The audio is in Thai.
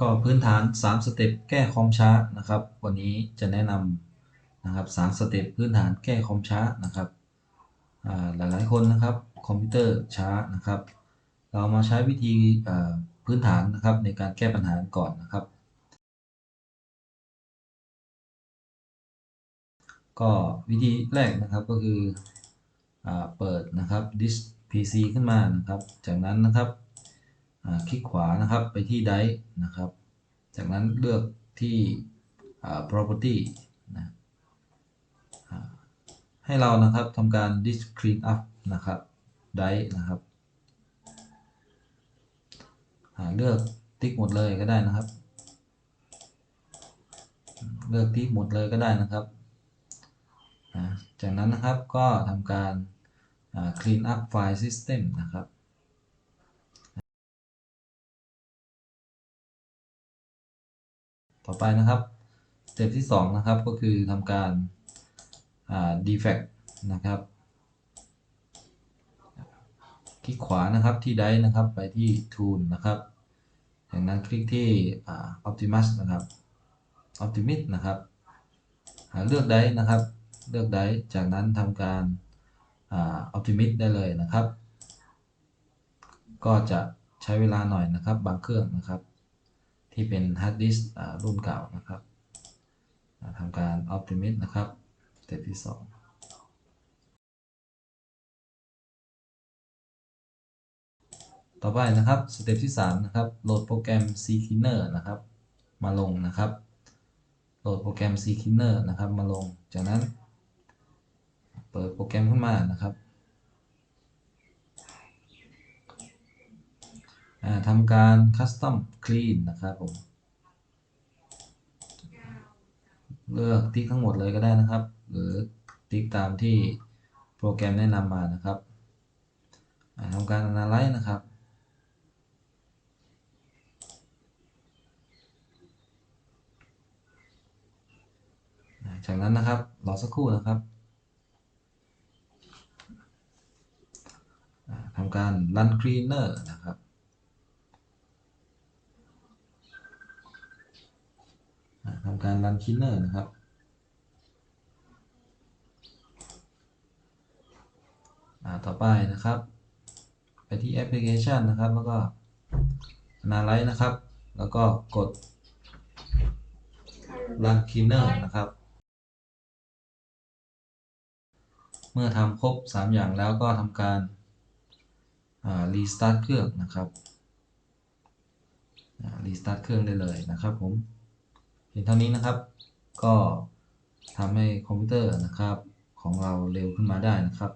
ก็พื้นฐาน 3 สเต็ปแก้คอมช้านะครับ วันนี้จะแนะนำนะครับ3สเต็ปพื้นฐานแก้คอมช้านะครับอ่ายหลายคนนะครับคอมพิวเตอร์ช้านะครับ เรามาใช้วิธีพื้นฐานนะครับในการแก้ปัญหาก่อนนะครับ ก็วิธีแรกนะครับก็คืออเปิดนะครับดิส PC ขึ้นมานะครับ จากนั้นนะครับ คลิกขวานะครับไปที่ Dive นะครับ จากนั้นเลือกที่ property นะให้เรานะครับทำการ disk clean up นะครับ Dive นะครับเลือกติ๊กหมดเลยก็ได้นะครับ เลือกติ๊กหมดเลยก็ได้นะครับจากนั้นนะครับก็ทำการ clean up file system นะครับ ต่อไปนะครับสเต็ปที่2นะครับก็คือทำการา defect นะครับ คลิกขวานะครับที่ Dice นะครับไปที่ Tool นะครับจากนั้นคลิกที่อ่า Optimus นะครับ Optimist นะครับเลือก Dice นะครับ เลือก Dice จากนั้นทำการอ่า Optimist ได้เลยนะครับ ก็จะใช้เวลาหน่อยนะครับบางเครื่องนะครับ ที่เป็น Hard Disk อ่ารุ่นเก่านะครับทำการ Optimist นะครับสเต็ปที่ 2ต่อไปนะครับสเต็ปที่ 3 นะครับโหลดโปรแกรม C Cleaner นะครับ มาลงนะครับโหลดโปรแกรม C Cleaner นะครับ มาลงจากนั้น เปิดโปรแกรมขึ้นมานะครับอ่า ทำการ Custom Clean นะครับผม เลือกติ๊กทั้งหมดเลยก็ได้นะครับ หรือติ๊กตามที่โปรแกรมแนะนำมานะครับทำการ Analyze นะครับจากนั้นนะครับรอสักครู่นะครับทำการ run cleaner นะครับ อ่า ทำการ run cleaner นะครับ ต่อไปนะครับ ไปที่แอปพลิเคชันนะครับ แล้วก็ analyze นะครับ แล้วก็กด run cleaner นะครับ เมื่อทำครบ 3 อย่างแล้วก็ทำการา restart เครื่องนะครับ restart เครื่องได้เลยนะครับผม เพียงเท่านี้นะครับ ก็ทำให้คอมพิวเตอร์นะครับ ของเราเร็วขึ้นมาได้นะครับ